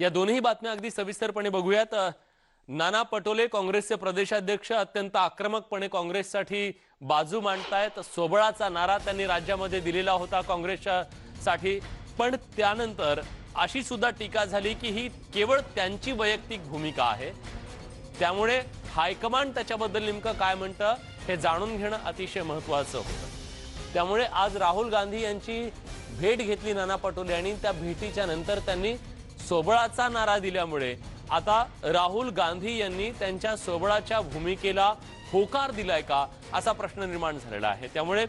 या दोन्ही बातम्या अगदी सविस्तरपणे बघूयात. नाना पटोले काँग्रेसचे प्रदेशाध्यक्ष अत्यंत आक्रमकपणे काँग्रेससाठी बाजू मांडतायत. सोबळाचा नारा त्यांनी राज्यामध्ये दिलेला होता काँग्रेसच्या साठी पण त्यानंतर अशी सुद्धा टीका झाली की ही केवळ त्यांची वैयक्तिक भूमिका आहे. त्यामुळे हायकमांड त्याच्याबद्दल नेमकं काय म्हणतं हे जाणून घेणं अतिशय महत्वाचं होतं. त्यामुळे आज राहुल गांधी यांची भेट घेतली नाना पटोले आणि त्या भेटीच्या नंतर त्यांनी सोबळाचा नारा दिल्यामुळे आता राहुल गांधी यांनी त्यांच्या सोबळाच्या भूमिकेला होकार दिलाय का असा प्रश्न निर्माण झालेला आहे. त्यामुळे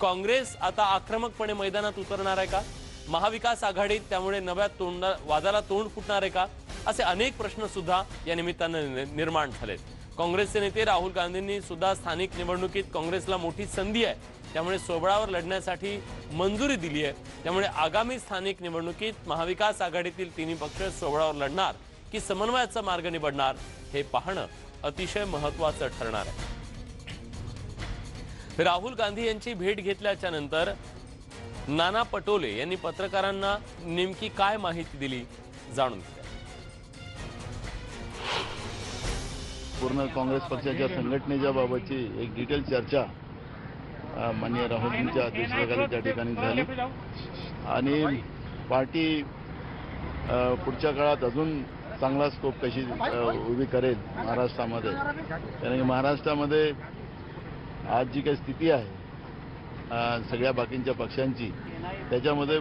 काँग्रेस आता आक्रमकपणे मैदानात उतरणार आहे का? महाविकास आघाडीत त्यामुळे नव्या तोंड वादाला तोंड फुटणार आहे का? असे अनेक प्रश्न सुद्धा या निमित्तानं नि- निर्माण झालेत. काँग्रेसचे नेते राहुल गांधींनी सुद्धा स्थानिक निवडणुकीत काँग्रेसला मोठी संधी आहे. त्यामुळे सोबळावर लढण्यासाठी मंजुरी दिली आहे. त्यामुळे आगामी स्थानिक निवडणुकीत महाविकास आघाडीतील तिन्ही पक्ष सोबळावर लढणार की समन्वयाचा मार्ग निवडणार हे पाहणं अतिशय महत्वाचं ठरणार आहे. राहुल गांधी यांची भेट घेतल्याच्या नंतर नाना पटोले यांनी पत्रकारांना नेमकी काय माहिती दिली जाणून घेतली पूर्ण काँग्रेस पक्षाच्या संघटनेच्या बाबतची एक डिटेल चर्चा माननीय राहुलजींच्या अध्यक्षतेखाली त्या ठिकाणी झाली. आणि पार्टी पुढच्या काळात अजून चांगला स्कोप कशी उभी करेल महाराष्ट्रामध्ये? कारण की महाराष्ट्रामध्ये आज जी काही स्थिती आहे सगळ्या बाकींच्या पक्षांची त्याच्यामध्ये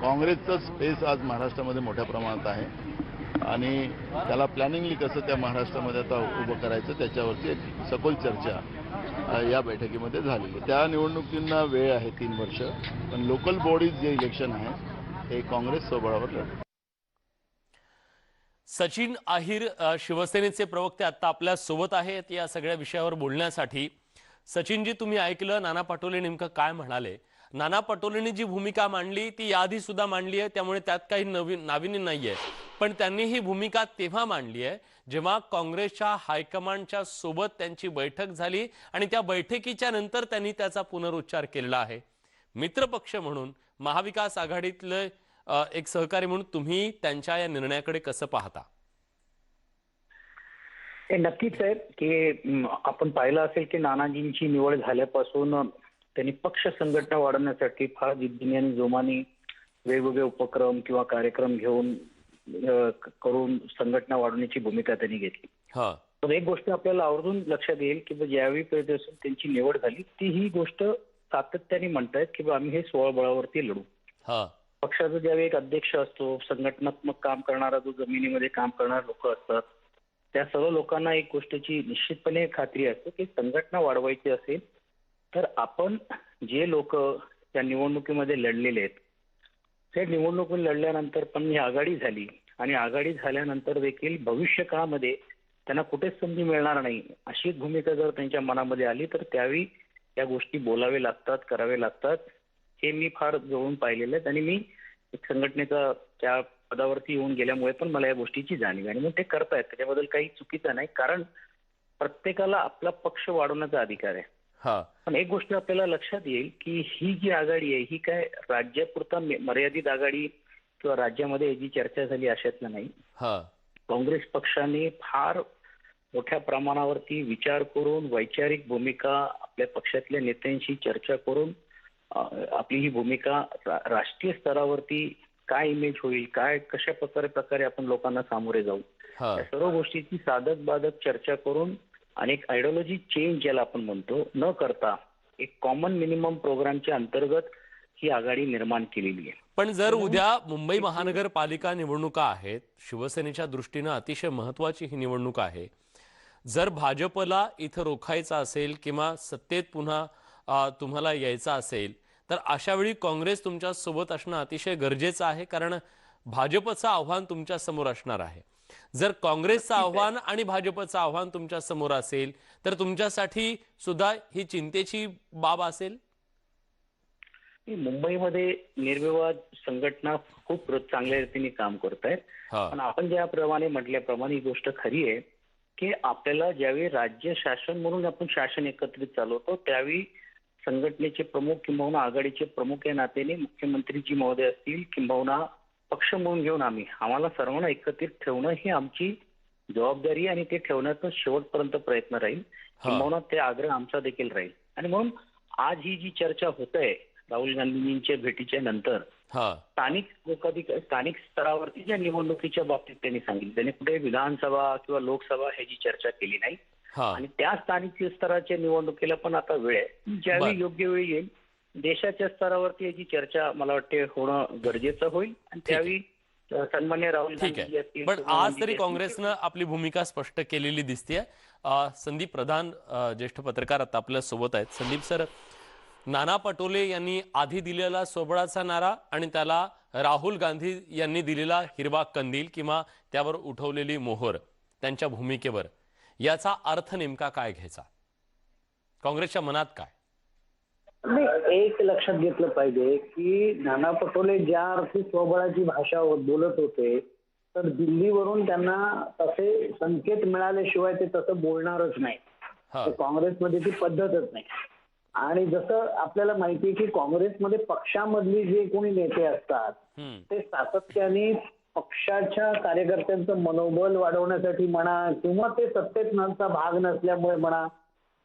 काँग्रेसचं स्पेस आज महाराष्ट्रामध्ये मोठ्या प्रमाणात आहे. आणि त्याला प्लॅनिंगली कसं त्या महाराष्ट्रामध्ये आता उभं करायचं त्याच्यावरती एक सखोल चर्चा या बैठकीमध्ये झालेली. आहे. त्या निवडणुकींना वेळ आहे तीन वर्ष पण लोकल बॉडीज जे इलेक्शन आहे हे काँग्रेस स्वबळावर लढतं सचिन अहिर शिवसेनेचे प्रवक्ते आता आपल्यासोबत आहेत या सगळ्या विषयावर बोलण्यासाठी. सचिनजी तुम्ही ऐकलं नाना पटोले नेमकं काय म्हणाले? नाना पटोलेंनी जी भूमिका मांडली ती याआधी सुद्धा मांडली आहे. त्यामुळे त्यात काही नवीन नाविन्य नाहीये. पण त्यांनी ही भूमिका तेव्हा मांडली आहे जेव्हा काँग्रेसच्या हायकमांडच्या सोबत त्यांची बैठक झाली आणि त्या बैठकीच्या नंतर त्यांनी त्याचा पुनरुच्चार केलेला आहे. मित्रपक्ष म्हणून महाविकास आघाडीतले एक सहकारी म्हणून तुम्ही त्यांच्या या निर्णयाकडे कसं पाहता? नक्कीच आहे की आपण पाहिलं असेल की नानाजींची निवड झाल्यापासून त्यांनी पक्ष संघटना वाढवण्यासाठी फार जिद्दीने आणि जोमाने वेगवेगळे उपक्रम किंवा कार्यक्रम घेऊन करून संघटना वाढवण्याची भूमिका त्यांनी घेतली. हा. पण एक गोष्ट आपल्याला आवर्जून लक्षात येईल की ज्यावेळी पहिल्यापासून त्यांची निवड झाली ती ही गोष्ट सातत्याने म्हणतायत की आम्ही हे सोळा बळावरती लढू. हा. पक्षाचा ज्यावेळी एक अध्यक्ष असतो संघटनात्मक काम करणारा जो जमिनीमध्ये काम करणारे लोक असतात त्या सर्व लोकांना एक गोष्टीची निश्चितपणे खात्री असते की संघटना वाढवायची असेल तर आपण जे लोक त्या निवडणुकीमध्ये लढलेले आहेत त्या निवडणुकीत लढल्यानंतर पण ही आघाडी झाली आणि आघाडी झाल्यानंतर देखील भविष्य काळामध्ये त्यांना कुठेच संधी मिळणार नाही अशी भूमिका जर त्यांच्या मनामध्ये आली तर त्यावेळी या गोष्टी बोलावे लागतात करावे लागतात हे मी फार जवळून पाहिलेले आहेत आणि मी एक संघटनेचा त्या पदावरती येऊन गेल्यामुळे पण मला या गोष्टीची जाणीव आहे. आणि मग ते करतायत त्याच्याबद्दल काही चुकीचं नाही कारण प्रत्येकाला आपला पक्ष वाढवण्याचा अधिकार आहे. पण एक गोष्ट आपल्याला लक्षात येईल की ही जी आघाडी आहे ही काय राज्यापुरता मर्यादित आघाडी किंवा राज्यामध्ये याची चर्चा झाली अशातलं नाही. हा. काँग्रेस पक्षाने फार मोठ्या प्रमाणावरती विचार करून वैचारिक भूमिका आपल्या पक्षातल्या नेत्यांशी चर्चा करून आपली ही भूमिका राष्ट्रीय स्तरावरती काय इमेज होईल काय कशा प्रकारे प्रकारे आपण लोकांना सामोरे जाऊ या सर्व गोष्टीची साधक बाधक चर्चा करून अनेक आयडिओलॉजी चेंज ज्याला आपण म्हणतो न करता एक कॉमन मिनिमम प्रोग्रामच्या अंतर्गत ही आघाडी निर्माण केलेली आहे. पण जर उद्या मुंबई महानगरपालिका निवडणुका आहेत शिवसेनेच्या दृष्टीनं अतिशय महत्वाची ही निवडणूक आहे. जर भाजपला इथं रोखायचं असेल किंवा सत्तेत पुन्हा तुम्हाला यायचं असेल तर अशा वेळी काँग्रेस तुमच्यासोबत असणं अतिशय गरजेचं आहे कारण भाजपचं आव्हान तुमच्यासमोर असणार आहे. जर काँग्रेसचं आव्हान आणि भाजपचं आव्हान तुमच्यासमोर असेल तर तुमच्यासाठी सुद्धा ही चिंतेची बाब असेल? मुंबईमध्ये निर्विवाद संघटना खूप चांगल्या रीतीने काम करत आहेत पण आपण ज्याप्रमाणे म्हटल्याप्रमाणे ही गोष्ट खरी आहे की आपल्याला ज्यावेळी राज्य शासन म्हणून आपण शासन एकत्रित चालवतो त्यावेळी संघटनेचे प्रमुख किंबहुना आघाडीचे प्रमुख या नात्याने मुख्यमंत्रीजी महोदय असतील किंबहुना पक्ष म्हणून घेऊन आम्ही. आम्हाला सर्वांना एकत्रित ठेवणं ही आमची जबाबदारी आहे आणि ते ठेवण्याचा शेवटपर्यंत प्रयत्न राहील. किंबहुना ते आग्रह आमचा देखील राहील. आणि म्हणून आज ही जी चर्चा होत आहे राहुल गांधींच्या भेटीच्या नंतर स्थानिक लोकाधिकार स्थानिक स्तरावरती ज्या निवडणुकीच्या बाबतीत त्यांनी सांगितलं त्यांनी कुठे विधानसभा किंवा लोकसभा ह्याची चर्चा केली नाही. आणि त्या स्थानिक स्तराच्या निवडणुकीला पण आता वेळ आहे. ज्यावेळी. योग्य वेळी येईल देशाच्या स्तरावरती याची चर्चा मला वाटते होणं गरजेचं होईल. आणि ठीक आहे. त्यावेळी सन्मान्य राहुल ठीक आहे. पण आज तरी काँग्रेसनं आपली भूमिका स्पष्ट केलेली दिसते संदीप प्रधान ज्येष्ठ पत्रकार आता आपल्यासोबत आहेत. संदीप सर नाना पटोले यांनी आधी दिलेला सोबळाचा नारा आणि त्याला राहुल गांधी यांनी दिलेला हिरवा कंदील किंवा त्यावर उठवलेली मोहर त्यांच्या भूमिकेवर. याचा अर्थ नेमका काय घ्यायचा? काँग्रेसच्या मनात काय? नाही एक लक्षात घेतलं पाहिजे की नाना पटोले ज्या अर्थी स्वबळाची भाषा बोलत होते तर दिल्लीवरून त्यांना तसे संकेत मिळाल्याशिवाय ते तसं बोलणारच नाही. काँग्रेसमध्ये ती पद्धतच नाही. आणि जसं आपल्याला माहिती आहे की काँग्रेसमध्ये पक्षामधली जे कोणी नेते असतात ते सातत्याने पक्षाच्या कार्यकर्त्यांचं मनोबल वाढवण्यासाठी म्हणा किंवा ते सत्तेत भाग नसल्यामुळे म्हणा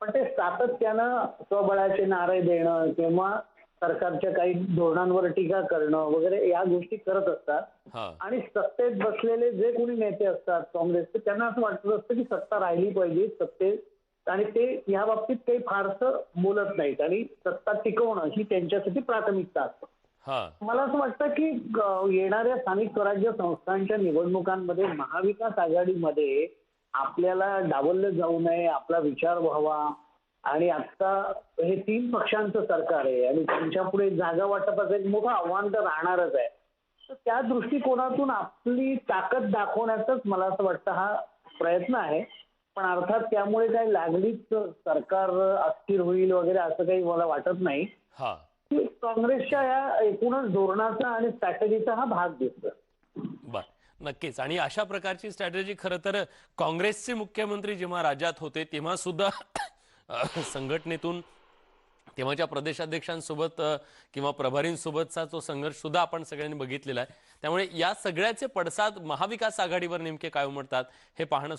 पण ते सातत्यानं स्वबळाचे नारे देणं किंवा सरकारच्या काही धोरणांवर टीका करणं वगैरे या गोष्टी करत असतात. हा. आणि सत्तेत बसलेले जे कोणी नेते असतात काँग्रेसचे त्यांना असं वाटत असतं की सत्ता राहिली पाहिजे सत्तेत. आणि ते या बाबतीत काही फारसं बोलत नाहीत. आणि सत्ता टिकवणं ही त्यांच्यासाठी प्राथमिकता असते. हा. मला असं वाटतं की ग- येणाऱ्या स्थानिक स्वराज्य संस्थांच्या निवडणुकांमध्ये महाविकास आघाडीमध्ये आपल्याला डावललं जाऊ नये आपला विचार व्हावा. आणि आता हे तीन पक्षांचं सरकार आहे आणि त्यांच्या पुढे जागा वाटपाचं एक मोठं आव्हान तर राहणारच आहे. तर त्या दृष्टिकोनातून आपली ताकद दाखवण्याचाच मला असं वाटतं हा प्रयत्न आहे. पण अर्थात त्यामुळे काही लागलीच सरकार अस्थिर होईल वगैरे असं काही मला वाटत नाही. काँग्रेसच्या या एकूणच धोरणाचा आणि स्ट्रॅटेजीचा हा भाग दिसतो नक्कीच. आणि अशा प्रकारची स्ट्रॅटेजी खरं तर काँग्रेसचे मुख्यमंत्री जेव्हा राज्यात होते तेव्हा सुद्धा संघटनेतून तेव्हाच्या प्रदेशाध्यक्षांसोबत किंवा प्रभारींसोबतचा तो संघर्ष सुद्धा आपण सगळ्यांनी बघितलेला आहे. त्यामुळे या सगळ्याचे पडसाद महाविकास आघाडीवर नेमके काय उमटतात हे पाहणं सुद्धा